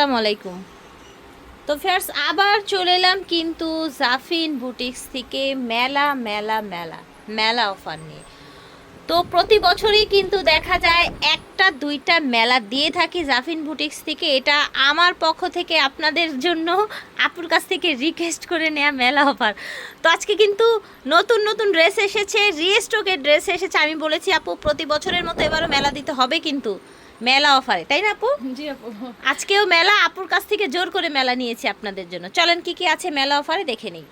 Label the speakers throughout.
Speaker 1: আসসালামু আলাইকুম। তো ফ্রেন্ডস, আবার চলে এলাম কিন্তু জাফিন বুটিক্স থেকে মেলা মেলা মেলা মেলা অফার নিয়ে। তো প্রতি বছরই কিন্তু দেখা যায় একটা, দুইটা মেলা দিয়ে থাকি জাফিন বুটিক্স থেকে। এটা আমার পক্ষ থেকে আপনাদের জন্য আপুর কাছ থেকে রিকোয়েস্ট করে নেওয়া মেলা অফার। তো আজকে কিন্তু নতুন নতুন ড্রেস এসেছে রিস্টকের ড্রেস এসেছে। আমি বলেছি, আপু, প্রতি বছরের মতো এবারও মেলা দিতে হবে কিন্তু। মেলা অফারে তাই না আপু?
Speaker 2: জি আপু।
Speaker 1: আজকেও মেলা আপুর কাছ থেকে জোর করে মেলা নিয়েছি আপনাদের জন্য। চলেন কি কি আছে মেলা অফারে দেখে নিই।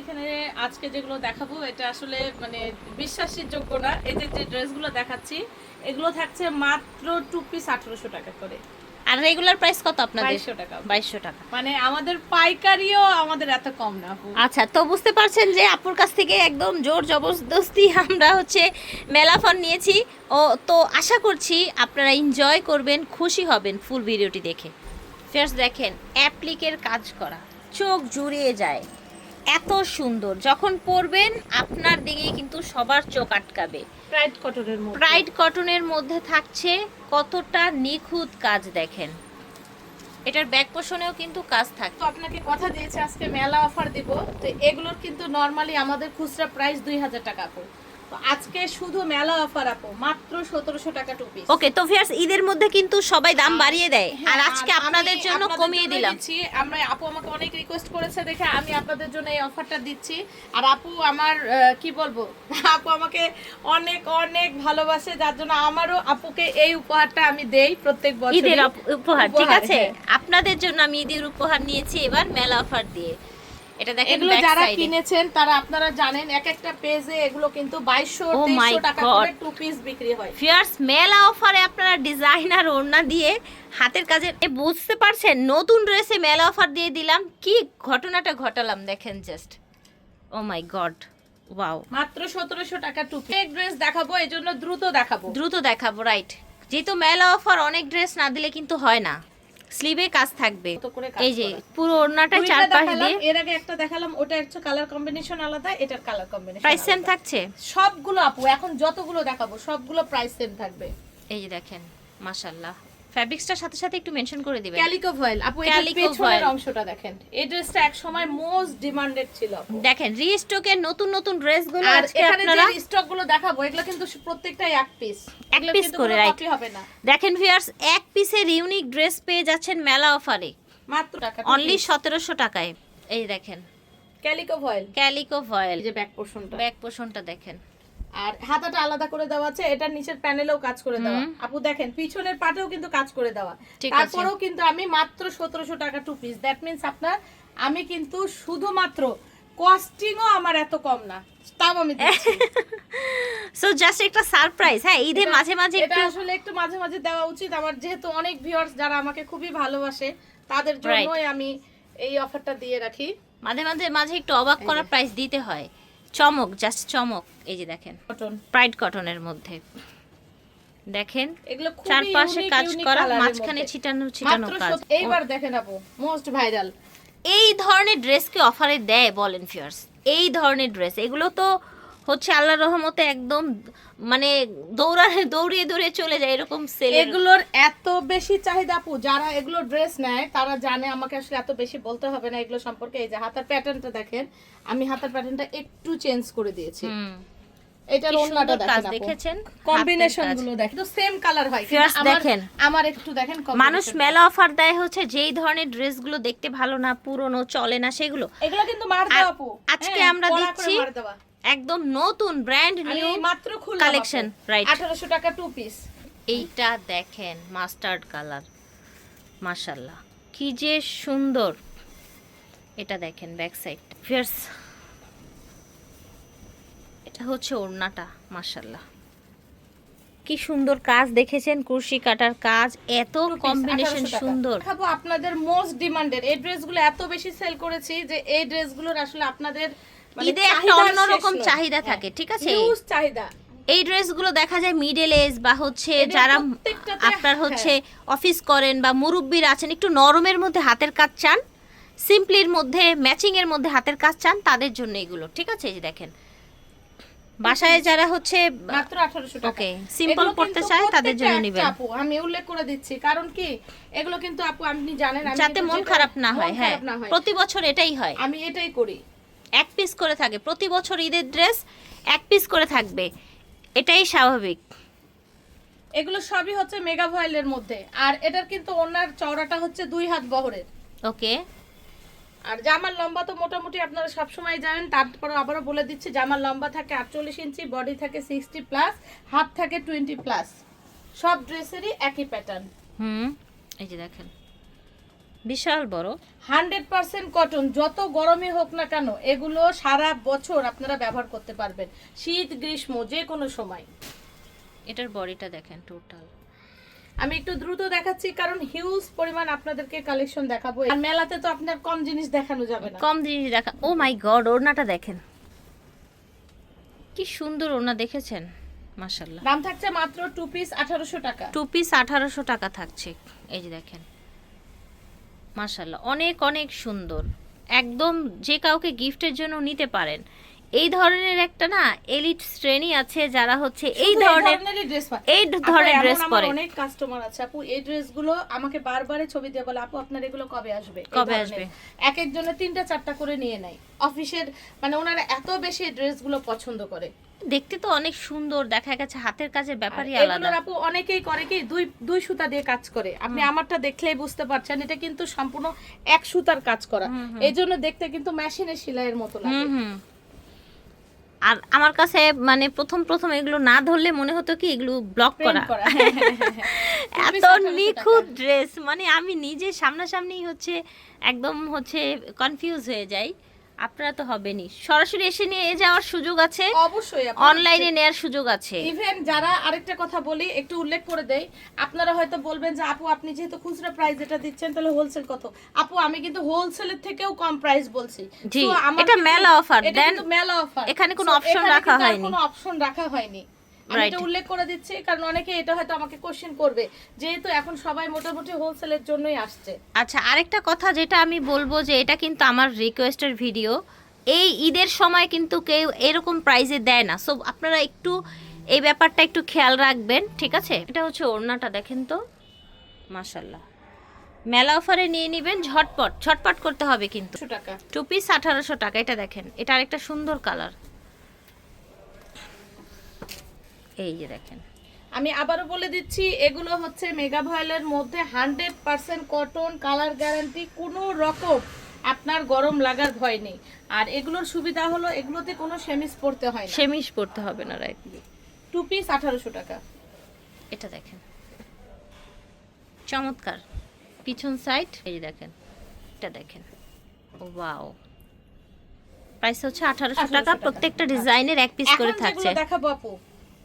Speaker 2: এখানে আজকে যেগুলো দেখাবো এটা আসলে মানে বিশ্বাসের যোগ্য না। এই যে ড্রেসগুলো দেখাচ্ছি এগুলো থাকছে মাত্র টু পিস আঠারোশো টাকা করে।
Speaker 1: আর রেগুলার প্রাইস কত আপনাদের?
Speaker 2: বাইশশো টাকা।
Speaker 1: বাইশশো টাকা।
Speaker 2: মানে আমাদের পাইকারিও আমাদের এত কম না
Speaker 1: আচ্ছা তো বুঝতে পারছেন যে আপুর কাছ থেকে একদম জোর জবরদস্তি আমরা হচ্ছে মেলা ফোন নিয়েছি। ও তো আশা করছি আপনারা এনজয় করবেন খুশি হবেন ফুল ভিডিওটি দেখে। ফার্স্ট দেখেন অ্যাপ্লিকের কাজ করা। চোখ জুড়িয়ে যায়। এত সুন্দর। যখন পরবেন আপনার দিকে কিন্তু সবার চোখ আটকাবে।
Speaker 2: প্রাইড কটনের মধ্যে।
Speaker 1: প্রাইড কটনের মধ্যে থাকছে কতটা নিখুঁত কাজ দেখেন। এটার ব্যাক পোষণেও কিন্তু কাজ থাকে
Speaker 2: তো আপনাকে কথা দিয়েছে আজকে মেলা অফার দিব। তো এগুলোর কিন্তু নর্মালি আমাদের খুচরা প্রাইস দুই হাজার টাকা তো আজকে শুধু মেলা অফার আপু মাত্র সতেরোশো টাকা টু পিস
Speaker 1: ওকে তো ঈদের মধ্যে কিন্তু সবাই দাম বাড়িয়ে দেয়।
Speaker 2: হ্যাঁ,
Speaker 1: আর আজকে আপনাদের জন্য কমিয়ে দিলাম।
Speaker 2: আমরা আপু আমাকে অনেক রিকোয়েস্ট করেছে দেখে আমি আপনাদের জন্য এই অফারটা দিচ্ছি। আর আপু আমার কি বলব আপু আমাকে অনেক অনেক ভালোবাসে যার জন্য আমারও আপুকে এই উপহারটা আমি দেই প্রত্যেক বছর
Speaker 1: ঈদের উপহার ঠিক আছে?
Speaker 2: হ্যাঁ।
Speaker 1: আপনাদের জন্য আমি ঈদের উপহার নিয়েছি এবার মেলা অফার দিয়ে। এটা দেখেন
Speaker 2: এগুলো যারা কিনেছেন তারা আপনারা জানেন এক একটা পেজে এগুলো কিন্তু বাইশশো
Speaker 1: Oh my
Speaker 2: তেইশশো টাকা করে টু পিস বিক্রি হয়।
Speaker 1: ফিয়ার্স মেলা অফারে আপনারা ডিজাইনার ওড়না দিয়ে হাতের কাজে বুঝতে পারছেন? নতুন ড্রেসে মেলা অফার দিয়ে দিলাম। কি ঘটনাটা ঘটালাম দেখেন just oh my god wow
Speaker 2: মাত্র সতেরোশো টাকা টু পিস ড্রেস দেখাবো এই জন্য দ্রুত দেখাবো।
Speaker 1: দ্রুত দেখাবো রাইট যেহেতু মেলা অফার অনেক ড্রেস না দিলে কিন্তু হয় না। স্লিভে কাজ থাকবে। এই যে পুরো ওড়নাটা
Speaker 2: চার
Speaker 1: চারপাশ দিয়ে।
Speaker 2: এর আগে একটা দেখালাম ওটা হচ্ছে কালার কম্বিনেশন আলাদা এটার কালার কম্বিনেশন
Speaker 1: প্রাইস সেম থাকছে?
Speaker 2: সবগুলো আপু এখন যতগুলো দেখাবো সবগুলো প্রাইস সেম থাকবে।
Speaker 1: এই যে দেখেন মাশাআল্লাহ। ফ্যাব্রিক্সটার সাথে সাথে একটু মেনশন করে দিবেন।
Speaker 2: ক্যালিকো ভয়েল আপু
Speaker 1: Calico
Speaker 2: পেছনের অংশটা দেখেন। এই ড্রেসটা এক সময় মোস্ট ডিমান্ডেড ছিল
Speaker 1: দেখেন রিস্টকের নতুন নতুন ড্রেসগুলো
Speaker 2: আর
Speaker 1: আজকে
Speaker 2: এখানে
Speaker 1: আপনারা
Speaker 2: যে স্টকগুলো দেখাবো এগুলো কিন্তু প্রত্যেকটাই এক পিস
Speaker 1: এক piece করে, right.
Speaker 2: হবে না।
Speaker 1: দেখেন ভিউয়ার্স এক পিসের ইউনিক ড্রেস পেয়ে যাচ্ছেন মেলা অফারে
Speaker 2: মাত্র টাকা
Speaker 1: অনলি সতেরোশো টাকায়। এই দেখেন।
Speaker 2: ক্যালিকো ভয়েল
Speaker 1: ক্যালিকো ভয়েল
Speaker 2: এই যে ব্যাক পোর্শনটা
Speaker 1: ব্যাক পোষণটা দেখেন।
Speaker 2: আর হাতাটা আলাদা করে দেওয়া আছে এটার নিচের প্যানেলেও কাজ করে দেওয়া। আপু দেখেন পিছনের পাটেও কিন্তু কাজ করে দেওয়া। তারপরেও কিন্তু আমি মাত্র সতেরোশো টাকা টু পিস দ্যাট মিনস আপনার আমি কিন্তু শুধুমাত্র কস্টিংও আমার এত কম না তাও আমি
Speaker 1: সো জাস্ট একটা সারপ্রাইজ হ্যাঁ ঈদে মাঝে মাঝে
Speaker 2: এটা আসলে একটু মাঝে মাঝে দেওয়া উচিত। আমার যেহেতু অনেক ভিউয়ার্স যারা আমাকে খুবই ভালোবাসে তাদের জন্যই আমি এই অফারটা দিয়ে রাখি।
Speaker 1: মাঝে মাঝে মাঝে একটু অবাক করা প্রাইস দিতে হয়। চমক জাস্ট চমক এই যে দেখেন।
Speaker 2: কটন
Speaker 1: প্রাইড কটনের মধ্যে। দেখেন চারপাশে কাজ করা মাঝখানে ছিটানো ছিটানো কাজ।
Speaker 2: এইবার দেখেন আপু মোস্ট ভাইরাল
Speaker 1: এই ধরনের ড্রেসকে অফারে দেয় বলেন ফিয়ার্স এই ধরনের ড্রেস এগুলো তো হচ্ছে আল্লাহ রহমতে একদম মানে দৌড়ানে দৌড়িয়ে দৌড়িয়ে চলে যায় এরকম সেল
Speaker 2: এগুলোর এত বেশি চাহিদা আপু যারা এগুলো ড্রেস নেয় তারা জানে আমাকে আসলে এত বেশি বলতে হবে না এগুলো সম্পর্কে। এই যে হাতার প্যাটার্নটা দেখেন আমি হাতার প্যাটার্নটা একটু চেঞ্জ করে দিয়েছি। এটার ওন্নাটা দেখেন
Speaker 1: দেখেছেন?
Speaker 2: কম্বিনেশনগুলো দেখেন তো সেম কালার হয়।
Speaker 1: দেখেন।
Speaker 2: আমার একটু দেখেন
Speaker 1: মানুষ মেলা অফার দেয় হচ্ছে যেই ধরনের ড্রেসগুলো দেখতে ভালো না পুরনো চলে না সেগুলো।
Speaker 2: এগুলো কিন্তু মার দেওয়া আপু।
Speaker 1: আজকে
Speaker 2: হ্যাঁ,
Speaker 1: আমরা দিচ্ছি। একদম নতুন ব্র্যান্ড নিউ
Speaker 2: মাত্র খুললাম
Speaker 1: collection, right.
Speaker 2: আঠারোশো টাকা টু পিস
Speaker 1: এইটা দেখেন মাস্টার্ড কালার মাশাল্লাহ কি যে সুন্দর। এটা দেখেন ব্যাক সাইড ফিয়ার্স এটা হচ্ছে ওড়নাটা মাশাল্লাহ কি সুন্দর কাজ দেখেছেন কুর্সি কাটার কাজ এত কম্বিনেশন সুন্দর।
Speaker 2: খাব আপনাদের মোস্ট ডিমান্ডেড এই ড্রেসগুলো এত বেশি সেল করেছি যে এই ড্রেসগুলোর আসলে আপনাদের
Speaker 1: ঈদে একটা অন্যরকম চাহিদা
Speaker 2: হ্যাঁ,
Speaker 1: থাকে ঠিক আছে?
Speaker 2: চাহিদা।
Speaker 1: এই ড্রেসগুলো দেখা যায় মিডল এজ বা হচ্ছে যারা আপনার
Speaker 2: হ্যাঁ।
Speaker 1: হচ্ছে অফিস করেন বা মুরব্বীর আছেন একটু নরমের মধ্যে হাতের কাজ চান সিম্পলির মধ্যে ম্যাচিং এর মধ্যে হাতের কাজ চান তাদের জন্য এগুলো ঠিক আছে? এই দেখেন। বাসায় যারা হচ্ছে
Speaker 2: মাত্র আঠারোশো টাকা।
Speaker 1: ওকে সিম্পল চায় তাদের জন্য নেবেন।
Speaker 2: আপু আমি উল্লেখ করে দিচ্ছি। কারণ কি এগুলো কিন্তু আপু আপনি জানেন আমি
Speaker 1: যাতে মন খারাপ না হয় হ্যাঁ
Speaker 2: হয়।
Speaker 1: প্রতি বছর এটাই হয়।
Speaker 2: আমি এটাই করি।
Speaker 1: এক পিস করে থাকে। প্রতি বছর ঈদের ড্রেস এক পিস করে থাকবে। এটাই স্বাভাবিক।
Speaker 2: এগুলো সবই হচ্ছে মেগা ভয়েলের মধ্যে। আর এটার কিন্তু ওনার চওড়াটা হচ্ছে দুই হাত বহরের।
Speaker 1: ওকে।
Speaker 2: আর জামার লম্বা তো মোটামুটি আপনারা সবসময় জানেন। তারপর আবারও বলে দিচ্ছি জামার লম্বা থাকে আটচল্লিশ ইঞ্চি বডি থাকে সিক্সটি প্লাস হাত থাকে টোয়েন্টি প্লাস সব ড্রেসেরই একই প্যাটার্ন
Speaker 1: হুম এই যে দেখেন। বিশাল বড়।
Speaker 2: হান্ড্রেড পার্সেন্ট কটন যত গরমে হোক না কেন এগুলো সারা বছর আপনারা ব্যবহার করতে পারবেন। শীত গ্রীষ্ম যে কোনো সময়।
Speaker 1: এটার বডিটা দেখেন টোটাল
Speaker 2: আমি একটু দ্রুত দেখাচ্ছি কারণ হিউজ পরিমাণ আপনাদেরকে কালেকশন দেখাবো। আর মেলাতে তো আপনার কম জিনিস দেখানো যাবে না।
Speaker 1: কম জিনিস দেখা ও মাই গড ওড়নাটা দেখেন। কি সুন্দর ওড়না দেখেছেন? মাশাল্লাহ
Speaker 2: দাম থাকছে মাত্র টু পিস আঠারোশো টাকা।
Speaker 1: টু পিস আঠারোশো টাকা থাকছে। এই যে দেখেন। মাশাল্লাহ অনেক অনেক সুন্দর। একদম যে কাউকে গিফটের জন্য নিতে পারেন। এই ধরনের একটা না এলিট শ্রেণি আছে যারা হচ্ছে এই ধরনের
Speaker 2: ড্রেস
Speaker 1: এই ধরনের ড্রেস পরে।
Speaker 2: অনেক কাস্টমার আছে আপু এই ড্রেসগুলো আমাকে বারবারে ছবি দিয়ে বলে আপু আপনার এগুলো কবে আসবে?
Speaker 1: কবে আসবে?
Speaker 2: এক একজনের তিনটা চারটা করে নিয়ে নেয়। অফিসের মানে ওনারা এত বেশি এই ড্রেসগুলো পছন্দ করে।
Speaker 1: দেখতে তো অনেক সুন্দর দেখা গেছে হাতের কাজের ব্যাপারই আলাদা।
Speaker 2: আপু অনেকেই করে কি দুই দুই সুতা দিয়ে কাজ করে। আপনি আমারটা দেখলেই বুঝতে পারছেন এটা কিন্তু সম্পূর্ণ এক সুতার কাজ করা। এই জন্য দেখতে কিন্তু মেশিনের সেলাইয়ের মতো লাগে।
Speaker 1: আর আমার কাছে মানে প্রথম প্রথম এগুলো না ধরলে মনে হতো কি এগুলো ব্লক করা। এত নিখুঁত ড্রেস মানে আমি নিজে সামনাসামনি হচ্ছে একদম হচ্ছে কনফিউজ হয়ে যাই। আপনারা তো হবেনই। সরাসরি এসে নিয়ে যাওয়ার সুযোগ আছে
Speaker 2: অবশ্যই
Speaker 1: অনলাইনে নেয়ার সুযোগ আছে।
Speaker 2: ইভেন যারা আরেকটা কথা বলি একটু উল্লেখ করে দেই আপনারা হয়তো বলবেন যে আপু আপনি যেহেতু খুচরা প্রাইস এটা দিচ্ছেন তাহলে হোলসেল কত? আপু আমি কিন্তু হোলসেলের থেকেও কম প্রাইস বলছি।
Speaker 1: জি, এটা মেলা
Speaker 2: অফার
Speaker 1: দেন
Speaker 2: মেলা অফার
Speaker 1: এখানে কোনো অপশন রাখা হয়নি।
Speaker 2: কোনো অপশন রাখা হয়নি। আমি. এটা উল্লেখ করে দিচ্ছি কারণ অনেকে এটা হয়তো আমাকে কোশ্চেন করবে। যেহেতু এখন সবাই মোটামুটি হোলসেলের জন্যই আসছে।
Speaker 1: আচ্ছা আরেকটা কথা যেটা আমি বলব যে এটা কিন্তু আমার রিকোয়েস্টের ভিডিও এই ঈদের সময় কিন্তু কেউ এরকম প্রাইজে দেয় না। সো আপনারা একটু এই ব্যাপারটা একটু খেয়াল রাখবেন ঠিক আছে? এটা হচ্ছে ওড়নাটা দেখেন তো। মাশাল্লাহ মেলা অফারে নিয়ে নেবেন ঝটপট ঝটপট করতে হবে কিন্তু। টু পিস আঠারোশো টাকা এটা দেখেন। এটা আরেকটা সুন্দর কালার এই যে দেখেন।
Speaker 2: আমি আবারও বলে দিচ্ছি এগুলো হচ্ছে মেগা ভয়েলের মধ্যে hundred percent cotton colour guarantee কোনো রকম আপনার গরম লাগার ভয় নেই। আর এগুলোর সুবিধা হলো এগুলোতে কোনো সেমিস পড়তে হয় না।
Speaker 1: সেমিস পড়তে হবে না রাইট
Speaker 2: টু পিস আঠারোশো টাকা।
Speaker 1: এটা দেখেন। চমৎকার। পিছন সাইড এই দেখেন। এটা দেখেন। ওয়াও। প্রাইস হচ্ছে আঠারোশো টাকা। প্রত্যেকটা ডিজাইনের এক পিস করে থাকছে।
Speaker 2: দেখাবো আপু।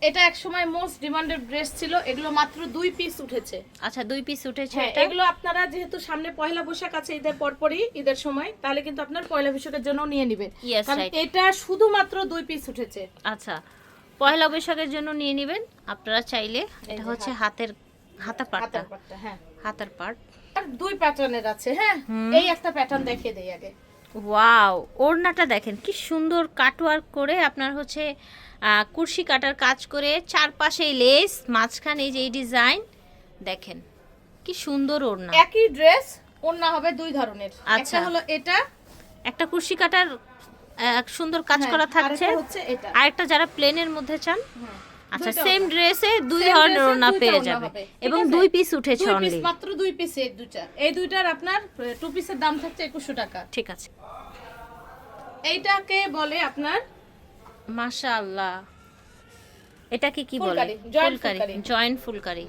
Speaker 2: এটা এক সময় মোস্ট ডিমান্ডেড ড্রেস ছিল এগুলো মাত্র দুই পিস উঠেছে।
Speaker 1: আচ্ছা দুই পিস উঠেছে
Speaker 2: হ্যাঁ এগুলো আপনারা যেহেতু সামনে পয়লা বৈশাখ আছে ঈদের পরপরই ঈদের সময় তাহলে কিন্তু আপনার পয়লা বৈশাখের জন্য নিয়ে নেবেন। কারণ এটা শুধুমাত্র দুই পিস উঠেছে।
Speaker 1: আচ্ছা পয়লা বৈশাখের জন্য নিয়ে নেবেন আপনারা চাইলে এটা হচ্ছে হাতের হাতা পাটটা।
Speaker 2: হ্যাঁ।
Speaker 1: হাতার পাট।
Speaker 2: আর দুই প্যাটার্নের আছে হ্যাঁ। এই একটা প্যাটার্ন দেখিয়ে দেই আগে।
Speaker 1: ওয়াও ওড়নাটা দেখেন কি সুন্দর কাটওয়ার্ক করে আপনার হচ্ছে কুরশি কাটার কাজ করে চারপাশে লেস মাঝখানে এই যে এই ডিজাইন দেখেন কি সুন্দর ওড়না।
Speaker 2: একই ড্রেস ওড়না হবে দুই ধরনের।
Speaker 1: আচ্ছা।
Speaker 2: একটা হলো এটা।
Speaker 1: একটা কুরশি কাটার সুন্দর কাজ
Speaker 2: হ্যাঁ,
Speaker 1: করা থাকছে।
Speaker 2: আরেকটা
Speaker 1: যারা প্লেনের মধ্যে চান
Speaker 2: হ্যাঁ,
Speaker 1: আচ্ছা সেম ড্রেসে দুই ধরনের ওড়না পেয়ে যাবে। এবং দুই পিস উঠেছে
Speaker 2: দুই পিস মাত্র দুই পিসে এই দুইটা। এই দুইটার আপনার টু পিসের দাম থাকছে একুশশো টাকা।
Speaker 1: ঠিক আছে।
Speaker 2: এইটাকে বলে আপনার
Speaker 1: মাশাআল্লাহ। এটাকে কি বলে?
Speaker 2: ফুলকারি।
Speaker 1: জয়েন্ট ফুলকারি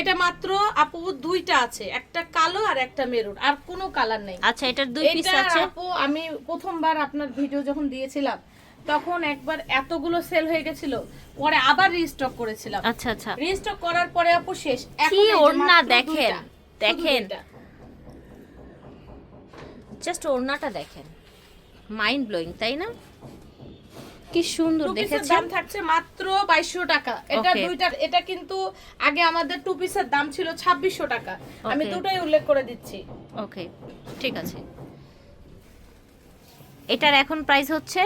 Speaker 2: এটা মাত্র আপু দুইটা আছে একটা কালো আর একটা মেরুন আর কোনো কালার নেই।
Speaker 1: আচ্ছা এটার দুই পিস আছে?
Speaker 2: আপু আমি প্রথমবার আপনার ভিডিও যখন দিয়েছিলাম তখন একবার এতগুলো সেল হয়ে গেছিল পরে আবার রিস্টক করেছিলাম।
Speaker 1: আচ্ছা আচ্ছা।
Speaker 2: রিস্টক করার পরে আপু শেষ।
Speaker 1: কি ওড়না দেখেন, দেখেন। জাস্ট ওড়নাটা দেখেন। মাইন্ড ব্লোয়িং তাই না? কি সুন্দর দেখেছেন?
Speaker 2: দাম থাকছে মাত্র বাইশশো টাকা। এটা. দুইটার এটা কিন্তু আগে আমাদের টু পিসের দাম ছিল ছাব্বিশশো টাকা। আমি. দুটাই উল্লেখ করে দিচ্ছি।
Speaker 1: ওকে ঠিক আছে। এটার এখন প্রাইস হচ্ছে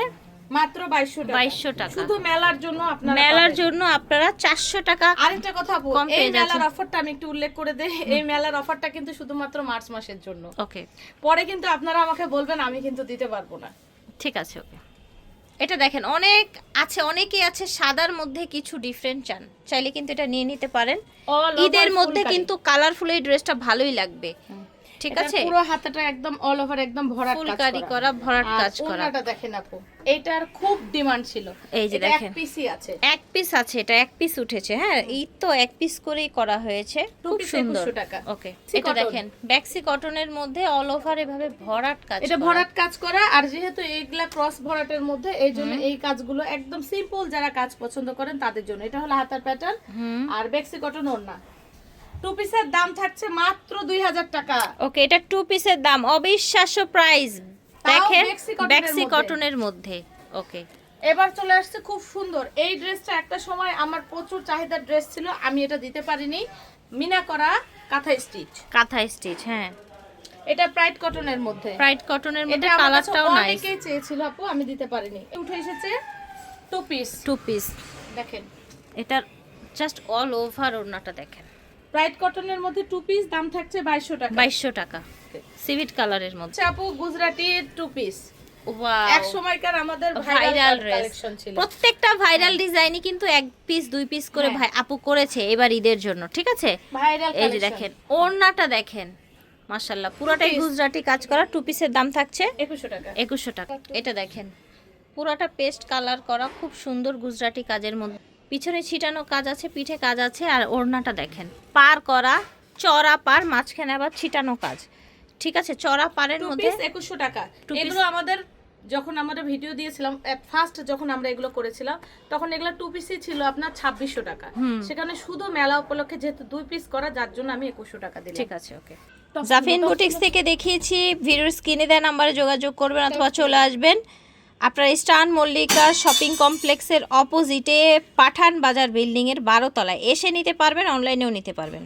Speaker 2: মাত্র বাইশশো টাকা।
Speaker 1: 2200 টাকা।
Speaker 2: শুধু মেলার জন্য আপনারা
Speaker 1: মেলার জন্য আপনারা চারশো টাকা
Speaker 2: আরেকটা কথা এই মেলার অফারটা আমি একটু উল্লেখ করে দেই। এই মেলার অফারটা কিন্তু শুধুমাত্র মার্চ মাসের জন্য।
Speaker 1: ওকে।
Speaker 2: পরে কিন্তু আপনারা আমাকে বলবেন আমি কিন্তু দিতে পারব না।
Speaker 1: ঠিক আছে ওকে। এটা দেখেন অনেক আছে অনেকেই আছে সাদার মধ্যে কিছু ডিফারেন্ট চান। চাইলে কিন্তু এটা নিয়ে নিতে পারেন। ঈদের মধ্যে কিন্তু কালারফুল এই ড্রেসটা ভালোই লাগবে। ঠিক আছে?
Speaker 2: পুরো হাতাটা একদম অল ওভার একদম ভরাট কাজ
Speaker 1: ফুলকারি
Speaker 2: করা।
Speaker 1: ভরাট কাজ করা।
Speaker 2: ওড়নাটা দেখেন আপু এইটার খুব ডিমান্ড ছিল।
Speaker 1: এই যে দেখেন।
Speaker 2: এক পিসই আছে।
Speaker 1: এক পিস আছে এটা এক পিস উঠেছে হ্যাঁ? ঈদ তো এক পিস করেই করা হয়েছে। খুব সুন্দর।
Speaker 2: 2100 টাকা।
Speaker 1: ওকে এটা দেখেন ব্যাক্সি কটনের মধ্যে অল ওভার এভাবে ভরাট কাজ
Speaker 2: এটা ভরাট কাজ করা আর যেহেতু এইগুলা ক্রস ভরাটের মধ্যে এই জন্য এই কাজগুলো একদম সিম্পল যারা কাজ পছন্দ করেন তাদের জন্য। এটা হলো হাতার প্যাটার্ন আর বেক্সি কটন ওড়না। টু পিসের দাম থাকছে মাত্র দুই হাজার টাকা।
Speaker 1: ওকে এটা টু পিসের দাম অবিশ্বাস্য প্রাইস দেখেন ব্যাক্সি
Speaker 2: মধ্যে।
Speaker 1: কটনের মধ্যে। ওকে
Speaker 2: এবার চলে আসছে খুব সুন্দর। এই ড্রেসটা একটা সময় আমার প্রচুর চাহিদার ড্রেস ছিল আমি এটা দিতে পারিনি। মিনা করা কাঁথা স্টিচ
Speaker 1: কাঁথা স্টিচ হ্যাঁ।
Speaker 2: এটা প্রাইড কটনের মধ্যে।
Speaker 1: প্রাইড কটনের মধ্যে কালারটাও নাইস
Speaker 2: অনেকেই চেয়েছিল আপু আমি দিতে পারিনি। উঠে এসেছে টু পিস
Speaker 1: টু পিস
Speaker 2: দেখেন।
Speaker 1: এটার জাস্ট অল ওভার ওড়নাটা দেখেন।
Speaker 2: প্রাইড কটনের মধ্যে টু পিস দাম থাকছে বাইশশো টাকা।
Speaker 1: বাইশশো টাকা। সিভিট কালারের মধ্যে।
Speaker 2: আপু গুজরাটি টু পিস এক সময়কার আমাদের
Speaker 1: ভাইরাল
Speaker 2: কালেকশন ছিল।
Speaker 1: প্রত্যেকটা ভাইরাল ডিজাইনই কিন্তু এক পিস দুই পিস করে
Speaker 2: হ্যাঁ।
Speaker 1: ভাই আপু করেছে এবার ঈদের জন্য ঠিক আছে?
Speaker 2: ভাইরাল
Speaker 1: এই যে দেখেন ওড়নাটা দেখেন। মাশাল্লাহ পুরোটাই গুজরাটি কাজ করা টু পিসের দাম থাকছে
Speaker 2: একুশশো টাকা।
Speaker 1: একুশশো টাকা। এটা দেখেন পুরোটা পেস্ট কালার করা খুব সুন্দর গুজরাটি কাজের মধ্যে। পিছনে ছিটানো কাজ আছে পিঠে কাজ আছে আর ওড়নাটা দেখেন। পার করা চড়া পার মাঝখানে আবার ছিটানো কাজ। ঠিক আছে চড়া পারের মধ্যে
Speaker 2: একুশশো টাকা। এগুলো আমাদের যখন আমরা ভিডিও দিয়েছিলাম ফার্স্ট যখন আমরা এগুলো করেছিলাম তখন এগুলো টু পিসই ছিল আপনার ছাব্বিশশো টাকা।
Speaker 1: হুম।
Speaker 2: সেখানে শুধু মেলা উপলক্ষে যেহেতু দুই পিস করা যার জন্য আমি একুশশো টাকা দিলাম।
Speaker 1: ঠিক আছে ওকে জাফিন বুটিক্স থেকে দেখিয়েছি ভিডিওর স্ক্রিনে দেওয়া নাম্বারে যোগাযোগ করবেন অথবা চলে আসবেন। আপনার স্টান মল্লিকার শপিং কমপ্লেক্সের অপোজিটে পাঠান বাজার বিল্ডিংয়ের বারোতলায়। এসে নিতে পারবেন, অনলাইনেও নিতে পারবেন।